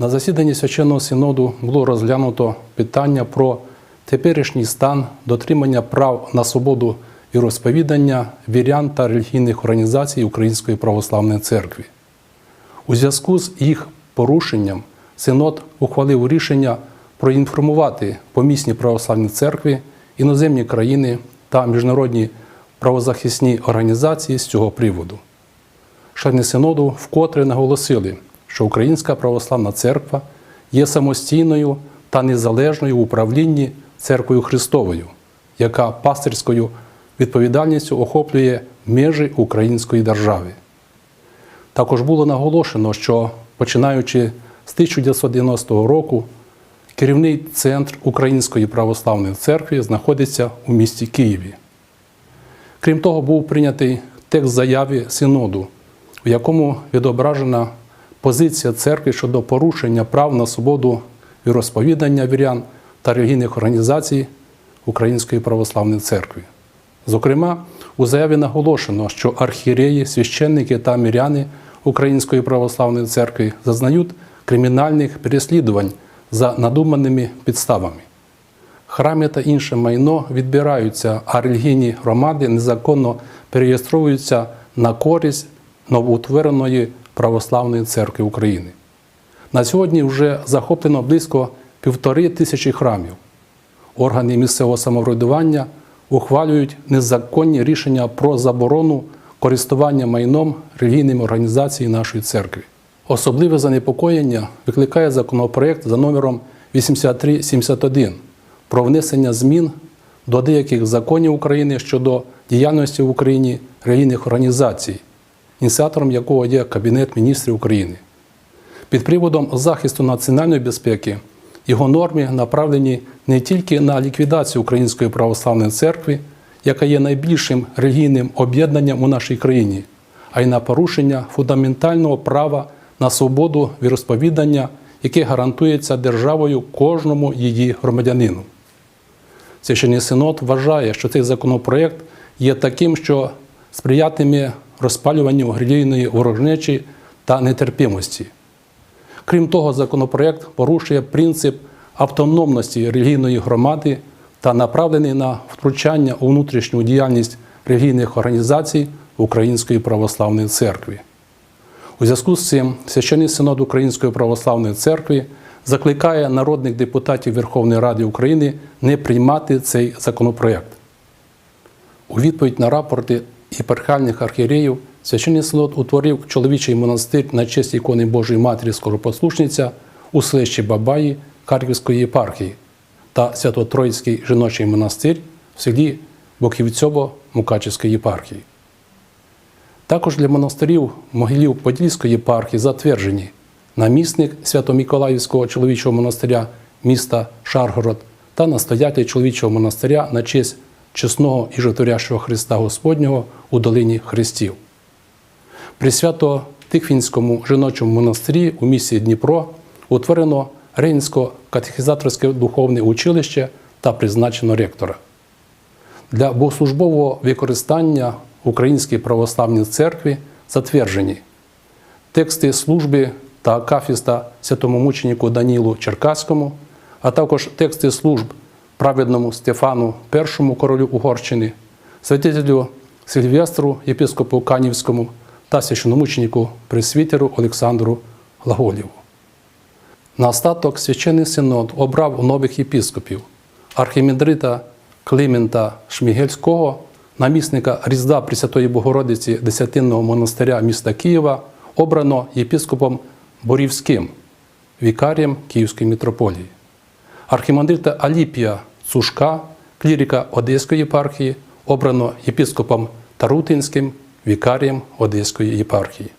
На засіданні священного синоду було розглянуто питання про теперішній стан дотримання прав на свободу віросповідання вірян та релігійних організацій Української православної церкви. У зв'язку з їх порушенням синод ухвалив рішення проінформувати помісні православні церкви, іноземні країни та міжнародні правозахисні організації з цього приводу. Члени синоду вкотре наголосили, що Українська православна церква є самостійною та незалежною в управлінні церквою Христовою, яка пастирською відповідальністю охоплює межі української держави. Також було наголошено, що починаючи з 1990 року керівний центр Української православної церкви знаходиться у місті Києві. Крім того, був прийнятий текст заяви Синоду, у якому відображена позиція церкви щодо порушення прав на свободу віросповідання вірян та релігійних організацій Української православної церкви. Зокрема, у заяві наголошено, що архієреї, священники та міряни Української православної церкви зазнають кримінальних переслідувань за надуманими підставами. Храми та інше майно відбираються, а релігійні громади незаконно переєстровуються на користь новоутвореної православної церкви України. На сьогодні вже захоплено близько півтори тисячі храмів. Органи місцевого самоврядування ухвалюють незаконні рішення про заборону користування майном релігійними організаціями нашої церкви. Особливе занепокоєння викликає законопроект за номером 8371 про внесення змін до деяких законів України щодо діяльності в Україні релігійних організацій, ініціатором якого є Кабінет міністрів України. Під приводом захисту національної безпеки його норми направлені не тільки на ліквідацію Української православної церкви, яка є найбільшим релігійним об'єднанням у нашій країні, а й на порушення фундаментального права на свободу віросповідання, яке гарантується державою кожному її громадянину. Священний синод вважає, що цей законопроект є таким, що сприятиме розпалюванню релігійної ворожнечі та нетерпимості. Крім того, законопроект порушує принцип автономності релігійної громади та направлений на втручання у внутрішню діяльність релігійних організацій Української православної церкви. У зв'язку з цим Священний синод Української православної церкви закликає народних депутатів Верховної Ради України не приймати цей законопроект. У відповідь на рапорти єпархіальних архієреїв Священний синод утворив чоловічий монастир на честь ікони Божої Матері Скоропослушниця у селищі Бабаї Харківської єпархії та Свято-Троїцький жіночий монастир в селі Боківцьово Мукачівської єпархії. Також для монастирів могилів Подільської єпархії затверджені намісник Свято-Миколаївського чоловічого монастиря міста Шаргород та настоятель чоловічого монастиря на честь чесного і житворящого Христа Господнього у долині Христів. При Свято-Тихвінському жіночому монастирі у місті Дніпро утворено Рейнсько-катехізаторське духовне училище та призначено ректора. Для богослужбового використання Українській православній церкві затверджені тексти служби та акафіста святому мученику Данілу Черкаському, а також тексти служб праведному Стефану І королю Угорщини, святителю Сильвестру, єпископу Канівському та священомученику пресвітеру Олександру Глаголєву. На остаток священний синод обрав нових єпископів архімандрита Климента Шмігельського, намісника Різдва Пресвятої Богородиці Десятинного монастиря міста Києва, обрано єпископом Борівським, вікарієм Київської митрополії. Архімандрита Аліпія Цушка, клірика Одеської єпархії, обрано єпископом Тарутинським, вікарієм Одеської єпархії.